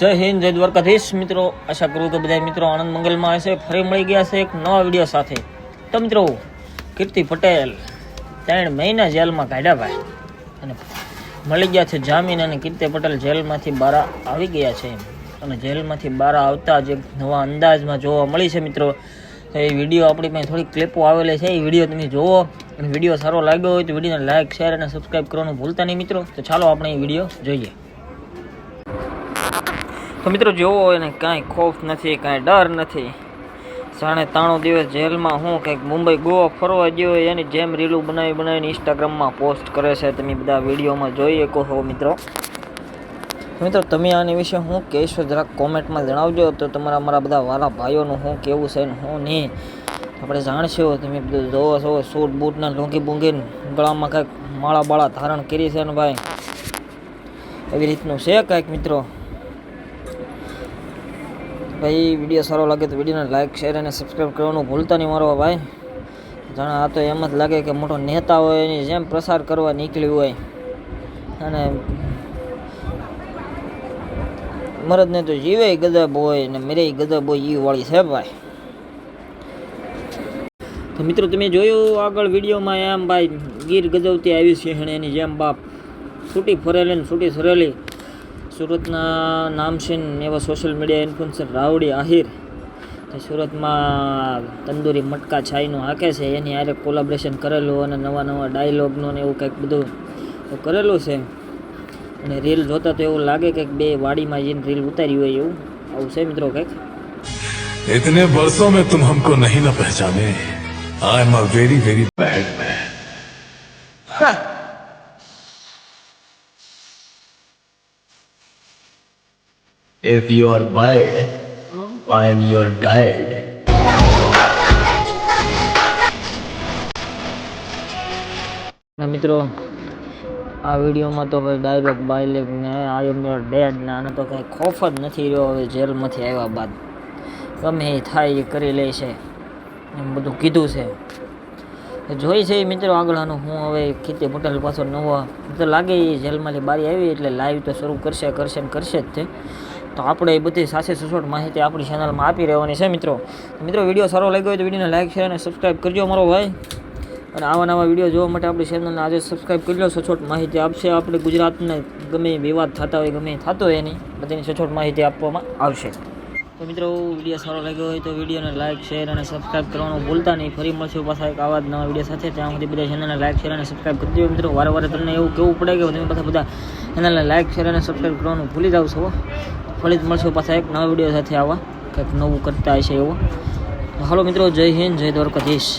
જય હિન્દ, જય દ્વારકાધીશ. મિત્રો, આશા કરું કે બધા મિત્રો આનંદ મંગલમાં હશે. ફરી મળી ગયા છે એક નવા વીડિયો સાથે. તો મિત્રો, કીર્તિ પટેલ ત્રણ મહિના જેલમાં કાઢ્યા ભાઈ. અને મળી ગયા છે જામીન અને કીર્તિ પટેલ જેલમાંથી બહાર આવી ગયા છે. અને જેલમાંથી બહાર આવતા જ એક નવા અંદાજમાં જોવા મળી છે મિત્રો. તો એ વીડિયો આપણી પાસે થોડી ક્લિપો આવેલી છે. એ વીડિયો તમે જોવો અને વીડિયો સારો લાગ્યો હોય તો વિડીયોને લાઇક શેર અને સબસ્ક્રાઈબ કરવાનું ભૂલતા નહીં મિત્રો. તો ચાલો આપણે એ વીડિયો જોઈએ. તો મિત્રો જોવો એને કાંઈ ખોફ નથી, કાંઈ ડર નથી. જાણે તાણો દિવસ જેલમાં હું કંઈક મુંબઈ ગોવા ફરવા ગયો એની જેમ રીલું બનાવી બનાવીને ઇન્સ્ટાગ્રામમાં પોસ્ટ કરે છે. તમે બધા વિડીયોમાં જોઈ શકો છો મિત્રો. મિત્રો, તમે આની વિશે હું કહેશો? જરાક કોમેન્ટમાં જણાવજો. તો તમારા, મારા બધા વાલા ભાઈઓનું શું કેવું છે ને હું નહીં, આપણે જાણશો. તમે બધું જોવો છો, સૂટ બૂટના લૂંગી બૂંગીને ગળામાં કાંઈક માળા બાળા ધારણ કરી છે ને ભાઈ. એવી રીતનું છે કાંઈક મિત્રો? ભાઈ વીડિયો સારો લાગે તો વિડીયોને લાઈક શેર અને સબસ્ક્રાઈબ કરવાનું ભૂલતા નહીં મારો ભાઈ. જાણે આ તો એમ જ લાગે કે મોટો નેતા હોય, એની જેમ પ્રસાર કરવા નીકળ્યું હોય. અને મરદને તો જીવે ગદબ હોય ને મરે ગદબ હોય એ વાળી છે ભાઈ. તો મિત્રો, તમે જોયું આગળ વિડીયોમાં એમ ભાઈ ગીર ગજવતી આવી છે એની જેમ બાપ છૂટી ફરેલી ને છૂટી ફરેલી. સુરતના નામશીન એવા social media influencer Ravdi Ahir તે સુરતમાં તંદુરી મટકા છાઈનું હાકે છે એની હારે કોલાબરેશન કરેલું અને નવા નવા ડાયલોગનું ને એવું કંઈક બધું કરેલું છે અને રીલ જોતા તો એવું લાગે કે બે વાડીમાં જઈને રીલ ઉતારી હોય એવું આવું છે મિત્રો કંઈક इतने बरसों में तुम हमको नहीं न पहचाने I am a very very bad If you are bad, I am your guide. મિત્રો આ વિડીયોમાં તો ભાઈ ડાયરેક્ટ બાયલેક ને આઈ એમ યોર ડેડ ને આને તો કાંઈ ખોફ જ નથી રહ્યો. હવે જેલમાંથી આવ્યા બાદ ગમે એ થાય એ કરી લે છે. એમ બધું કીધું છે. જોઈ છે મિત્રો આગળ આનું હું હવે ખેતી મોટલ પાછો નવો. તો લાગે એ જેલમાંથી બારી આવી એટલે લાઈવ તો શરૂ કરશે કરશે ને કરશે જ તે. તો આપણે એ બધી સાથે સચોટ માહિતી આપણી ચેનલમાં આપી રહેવાની છે, મિત્રો. મિત્રો વીડિયો સારો લાગ્યો હોય તો વિડીયોને લાઈક શેર અને સબસ્ક્રાઈબ કરજો મારો ભાઈ. અને આવા નવા વીડિયો જોવા માટે આપણી ચેનલને આજે સબસ્ક્રાઈબ કરી લો સચોટ માહિતી આપશે. આપણે ગુજરાતને ગમે વિવાદ થતા હોય, ગમે થતો હોય એની, બધીની સચોટ માહિતી આપવામાં આવશે. તો મિત્રો વીડિયો સારો લાગ્યો હોય તો વિડીયોને લાઈક શેર અને સબસ્ક્રાઈબ કરવાનું ભૂલતા નહીં. ફરી મળશું પાછા એક આવા નવા વીડિયો સાથે. ત્યાં સુધી બધા ચેનલને લાઈક શેર અને સબસ્ક્રાઈબ કરી દો મિત્રો. વારે તમને એવું કેવું પડે કે તમે પાછા બધા ચેનલને લાઈક શેર અને સબસ્ક્રાઈબ કરવાનું ભૂલી જાવ છો. ફરી મળશું પાછા એક નવા વીડિયો સાથે આવા. કંઈક નવું કરતા હશે એવું. હાલો મિત્રો, જય હિન્દ, જય દ્વારકાધીશ.